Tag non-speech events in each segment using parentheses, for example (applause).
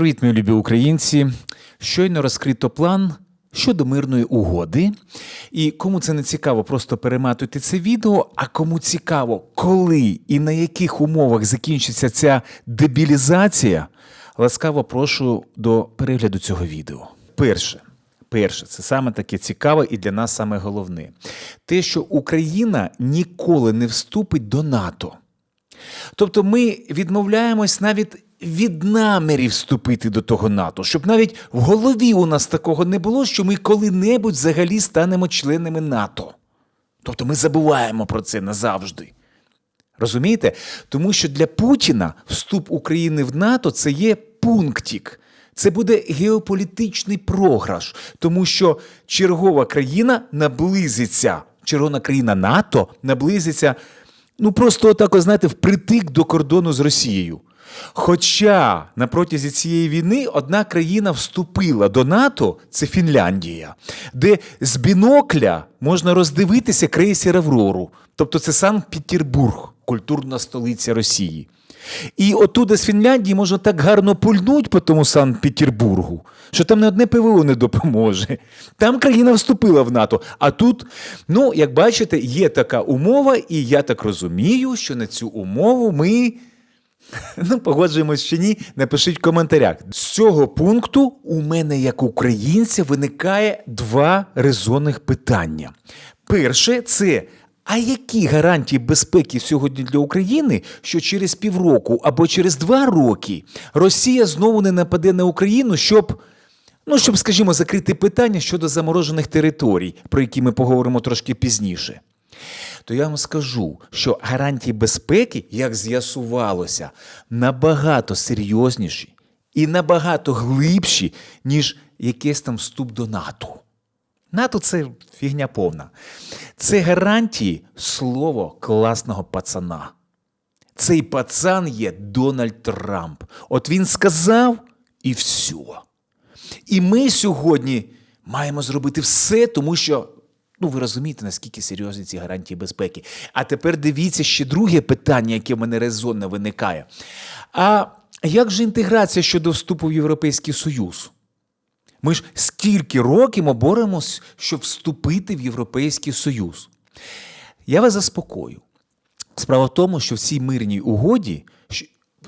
Привіт, мої любі українці. Щойно розкрито план щодо мирної угоди. І кому це не цікаво, просто перематуйте це відео. А кому цікаво, коли і на яких умовах закінчиться ця дебілізація, ласкаво прошу до перегляду цього відео. Перше. Перше, це саме таке цікаве і для нас саме головне. Те, що Україна ніколи не вступить до НАТО. Тобто ми відмовляємось навіть від намірів вступити до того НАТО, щоб навіть в голові у нас такого не було, що ми коли-небудь взагалі станемо членами НАТО. Тобто ми забуваємо про це назавжди. Розумієте? Тому що для Путіна вступ України в НАТО це є пунктик. Це буде геополітичний програш, тому що чергова країна наблизиться, чергова країна НАТО наблизиться, ну просто отак, от, знаєте, впритик до кордону з Росією. Хоча на протязі цієї війни одна країна вступила до НАТО, це Фінляндія, де з бінокля можна роздивитися крейсер Аврору, тобто це Санкт-Петербург, культурна столиця Росії. І отуда з Фінляндії можна так гарно пульнуть по тому Санкт-Петербургу, що там не одне ПВО не допоможе. Там країна вступила в НАТО. А тут, ну, як бачите, є така умова, і я так розумію, що на цю умову ми. (laughs) Ну, погоджуємось чи ні, напишіть в коментарях. З цього пункту у мене, як українця, виникає два резонних питання. Перше, це. А які гарантії безпеки сьогодні для України, що через півроку або через два роки Росія знову не нападе на Україну, щоб, ну, щоб, скажімо, закрити питання щодо заморожених територій, про які ми поговоримо трошки пізніше? То я вам скажу, що гарантії безпеки, як з'ясувалося, набагато серйозніші і набагато глибші, ніж якийсь там вступ до НАТО. НАТО це фігня повна. Це гарантії слово класного пацана. Цей пацан є Дональд Трамп. От він сказав і все. І ми сьогодні маємо зробити все, тому що Ну, ви розумієте, наскільки серйозні ці гарантії безпеки. А тепер дивіться ще друге питання, яке в мене резонно виникає. А як же інтеграція щодо вступу в Європейський Союз? Ми ж скільки років ми боремось, щоб вступити в Європейський Союз? Я вас заспокою. Справа в тому, що в цій мирній угоді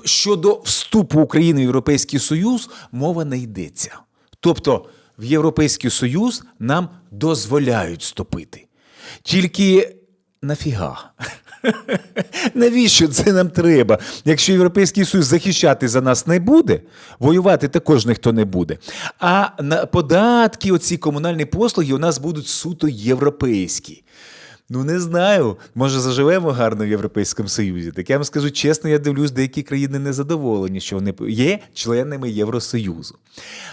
щодо вступу України в Європейський Союз мова не йдеться. Тобто в Європейський Союз нам дозволяють вступити. Тільки нафіга? (laughs) Навіщо це нам треба? Якщо Європейський Союз захищати за нас не буде, воювати також ніхто не буде. А податки, оці комунальні послуги у нас будуть суто європейські. Ну, не знаю. Може, заживемо гарно в Європейському Союзі. Так я вам скажу чесно, я дивлюсь, деякі країни не задоволені, що вони є членами Євросоюзу.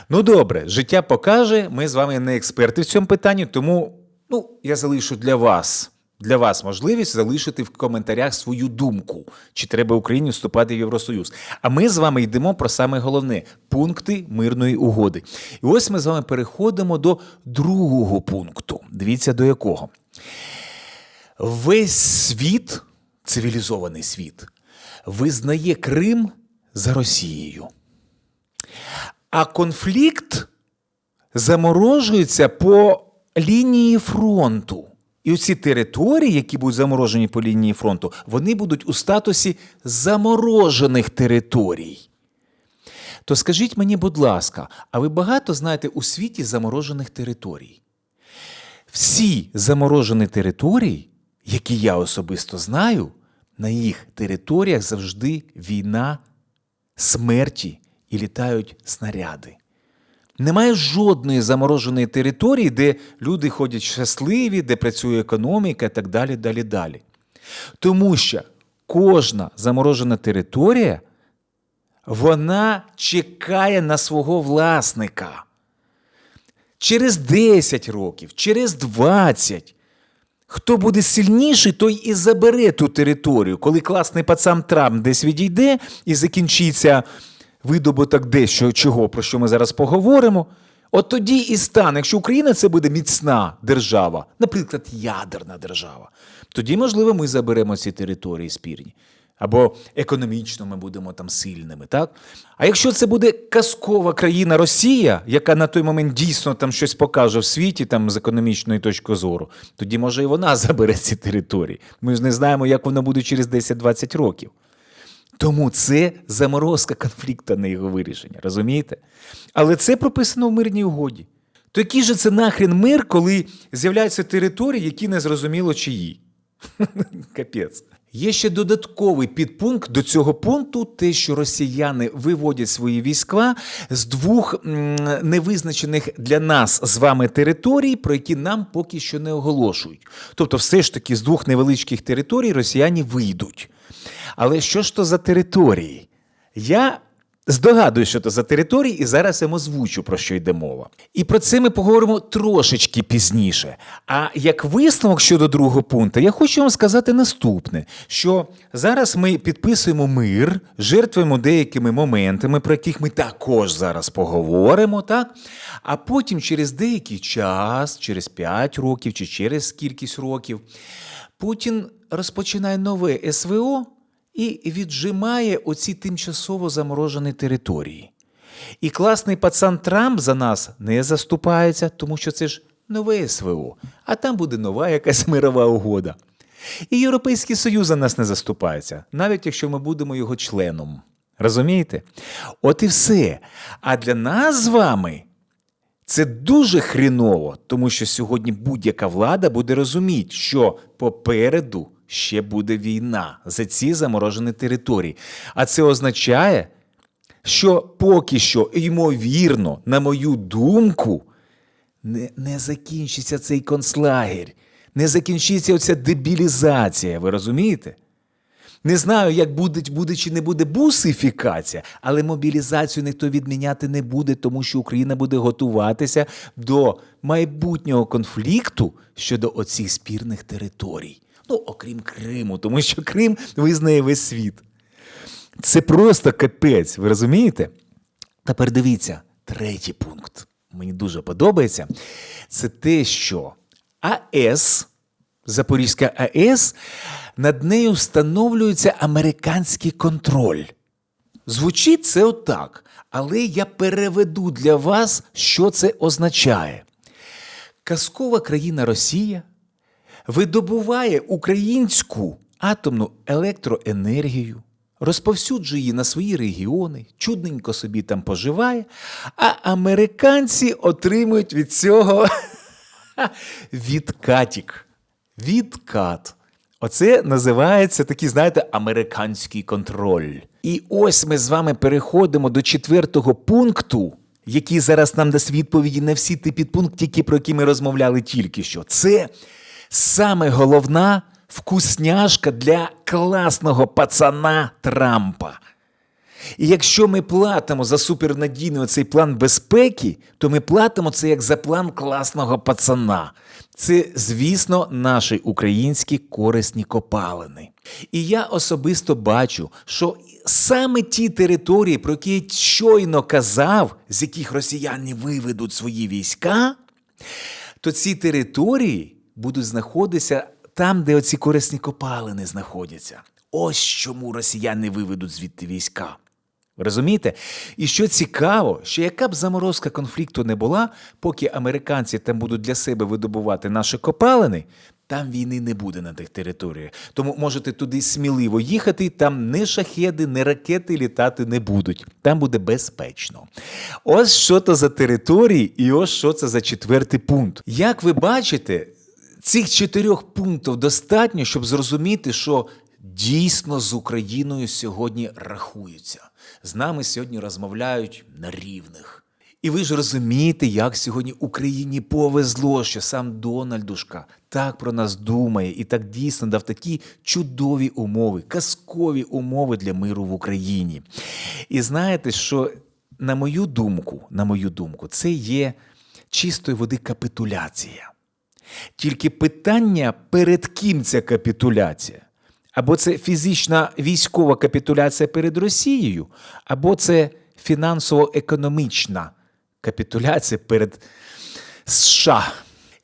Ну, добре, життя покаже. Ми з вами не експерти в цьому питанні, тому ну, я залишу для вас. Для вас можливість залишити в коментарях свою думку, чи треба Україні вступати в Євросоюз. А ми з вами йдемо про саме головне пункти мирної угоди. І ось ми з вами переходимо до другого пункту. Дивіться до якого. Весь світ, цивілізований світ, визнає Крим за Росією. А конфлікт заморожується по лінії фронту. І оці території, які будуть заморожені по лінії фронту, вони будуть у статусі заморожених територій. То скажіть мені, будь ласка, а ви багато знаєте у світі заморожених територій? Всі заморожені території які я особисто знаю, на їх територіях завжди війна, смерті і літають снаряди. Немає жодної замороженої території, де люди ходять щасливі, де працює економіка і так далі, далі, далі. Тому що кожна заморожена територія, вона чекає на свого власника. Через 10 років, через 20 Хто буде сильніший, той і забере ту територію. Коли класний пацан Трамп десь відійде і закінчиться видобуток дещо чого, про що ми зараз поговоримо. От тоді і стане, якщо Україна це буде міцна держава, наприклад, ядерна держава, тоді, можливо, ми заберемо ці території спірні. Або економічно ми будемо там сильними, так? А якщо це буде казкова країна Росія, яка на той момент дійсно там щось покаже в світі, там з економічної точки зору, тоді може і вона (laughs) забере ці території. Ми ж не знаємо, як воно буде через 10-20 років. Тому це заморозка конфлікту на його вирішення, розумієте? Але це прописано в мирній угоді. То який же це нахрен мир, коли з'являються території, які не зрозуміло чиї? (laughs) Капець. Є ще додатковий підпункт до цього пункту: те, що росіяни виводять свої війська з двох невизначених для нас з вами територій, про які нам поки що не оголошують. Тобто, все ж таки з двох невеличких територій росіяни вийдуть. Але що ж то за території? Я здогадую, що то за території, і зараз я озвучу, про що йде мова. І про це ми поговоримо трошечки пізніше. А як висновок щодо другого пункту, я хочу вам сказати наступне: що зараз ми підписуємо мир, жертвуємо деякими моментами, про яких ми також зараз поговоримо, так? А потім через деякий час, через 5 років чи через кількість років, Путін розпочинає нове СВО і віджимає оці тимчасово заморожені території. І класний пацан Трамп за нас не заступається, тому що це ж нове СВО, а там буде нова якась (laughs) мирова угода. І Європейський Союз за нас не заступається, навіть якщо ми будемо його членом. Розумієте? От і все. А для нас з вами це дуже хріново, тому що сьогодні будь-яка влада буде розуміти, що попереду ще буде війна за ці заморожені території. А це означає, що поки що, ймовірно, на мою думку, не, не закінчиться цей концлагерь, не закінчиться оця дебілізація, ви розумієте? Не знаю, як буде, буде чи не буде бусифікація, але мобілізацію ніхто відміняти не буде, тому що Україна буде готуватися до майбутнього конфлікту щодо оцих спірних територій. Ну, окрім Криму, тому що Крим визнає весь світ. Це просто капець, ви розумієте? Тепер дивіться, третій пункт. Мені дуже подобається. Це те, що АЕС, Запорізька АЕС, над нею встановлюється американський контроль. Звучить це отак, але я переведу для вас, що це означає. Казкова країна Росія видобуває українську атомну електроенергію, розповсюджує її на свої регіони, чудненько собі там поживає, а американці отримують від цього (laughs) відкатік. Відкат. Оце називається такий, знаєте, американський контроль. І ось ми з вами переходимо до четвертого пункту, який зараз нам дасть відповіді на всі ті підпунктики, про які ми розмовляли тільки що. Це саме головна вкусняшка для класного пацана Трампа. І якщо ми платимо за супернадійний оцей план безпеки, то ми платимо це як за план класного пацана. Це, звісно, наші українські корисні копалини. І я особисто бачу, що саме ті території, про які я щойно казав, з яких росіяни виведуть свої війська, то ці території будуть знаходитися там, де оці корисні копалини знаходяться. Ось чому росіяни виведуть звідти війська. Розумієте? І що цікаво, що яка б заморозка конфлікту не була, поки американці там будуть для себе видобувати наші копалини, там війни не буде на тих територіях. Тому можете туди сміливо їхати, там не шахеди, не ракети літати не будуть. Там буде безпечно. Ось що то за території, і ось що це за четвертий пункт. Як ви бачите, цих чотирьох пунктів достатньо, щоб зрозуміти, що дійсно з Україною сьогодні рахуються. З нами сьогодні розмовляють на рівних. І ви ж розумієте, як сьогодні Україні повезло, що сам Дональдушка так про нас думає і так дійсно дав такі чудові умови, казкові умови для миру в Україні. І знаєте, що на мою думку, на мою думку, це є чистої води капітуляція. Тільки питання, перед ким ця капітуляція? Або це фізична військова капітуляція перед Росією, або це фінансово-економічна капітуляція перед США.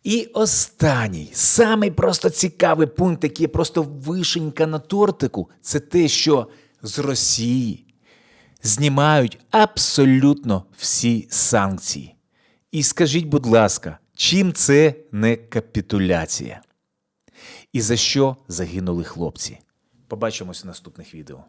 І останній, самий просто цікавий пункт, який є просто вишенька на тортику, це те, що з Росії знімають абсолютно всі санкції. І скажіть, будь ласка, чим це не капітуляція? І за що загинули хлопці? Побачимось в наступних відео.